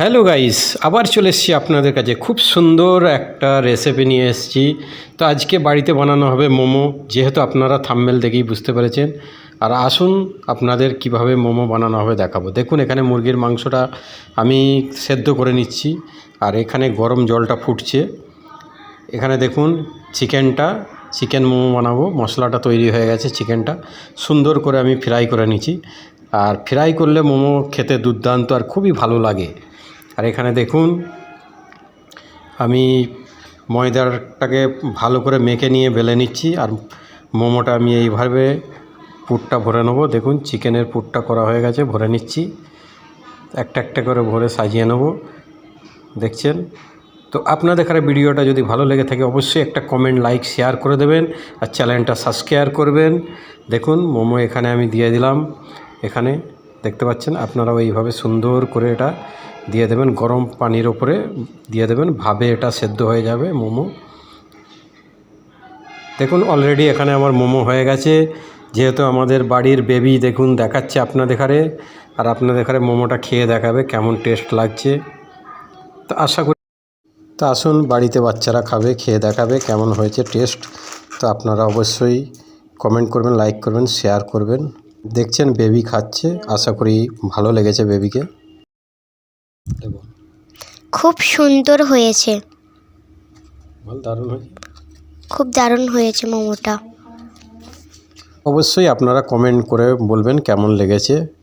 Hello guys, আবার চলে এসেছি আপনাদের কাছে। খুব সুন্দর একটা রেসিপি নিয়ে এসেছি। তো আজকে বাড়িতে বানানো হবে মোমো, যেহেতু আপনারা থাম্মেল দেখেই বুঝতে পেরেছেন। আর আসুন, আপনাদের কীভাবে মোমো বানানো হবে দেখাবো। দেখুন, এখানে মুরগির মাংসটা আমি সেদ্ধ করে নিচ্ছি, আর এখানে গরম জলটা ফুটছে। এখানে দেখুন, চিকেনটা, চিকেন মোমো বানাবো। মশলাটা তৈরি হয়ে গেছে চিকেনটা। সুন্দর করে আমি ফ্রাই করে নিচ্ছি। আর ফ্রাই করলে মোমো খেতে দুর্দান্ত আর খুবই ভালো লাগে। আর এখানে দেখুন, আমি ময়দাটাকে ভালো করে মেখে নিয়ে বেলে নিচ্ছি আর মোমোটা আমি এইভাবে পুরটা ভরে নেব। দেখুন, চিকেনের পুরটা করা হয়ে গেছে, ভরে নিচ্ছি। একটা একটা করে ভরে সাজিয়ে নেব। দেখছেন? তো আপনাদের এখানে ভিডিওটা যদি ভালো লেগে থাকে, অবশ্যই একটা কমেন্ট লাইক শেয়ার করে দেবেন আর চ্যানেলটা সাবস্ক্রাইব করবেন। দেখুন, মোমো এখানে আমি দিয়ে দিলাম। এখানে দেখতে পাচ্ছেন, আপনারাও এইভাবে সুন্দর করে এটা দিয়ে দেবেন। গরম পানির ওপরে দিয়ে দেবেন। ভাবে এটা সেদ্ধ হয়ে যাবে মোমো। দেখুন অলরেডি এখানে আমার মোমো হয়ে গেছে। যেহেতু আমাদের বাড়ির বেবি দেখুন, দেখাচ্ছে আপনাদের এখানে আর আপনাদের এখানে মোমোটা খেয়ে দেখাবে কেমন টেস্ট লাগছে। তো আশা করি তো আসুন, বাড়িতে বাচ্চারা খাবে, খেয়ে দেখাবে কেমন হয়েছে টেস্ট তো আপনারা অবশ্যই কমেন্ট করবেন লাইক করবেন শেয়ার করবেন। দেখছেন বেবি খাচ্ছে। আশা করি ভালো লেগেছে বেবিকে। খুব সুন্দর হয়েছে। ভালো দারুণ হয়েছে? খুব দারুণ হয়েছে মোমোটা। অবশ্যই আপনারা কমেন্ট করে বলবেন কেমন লেগেছে।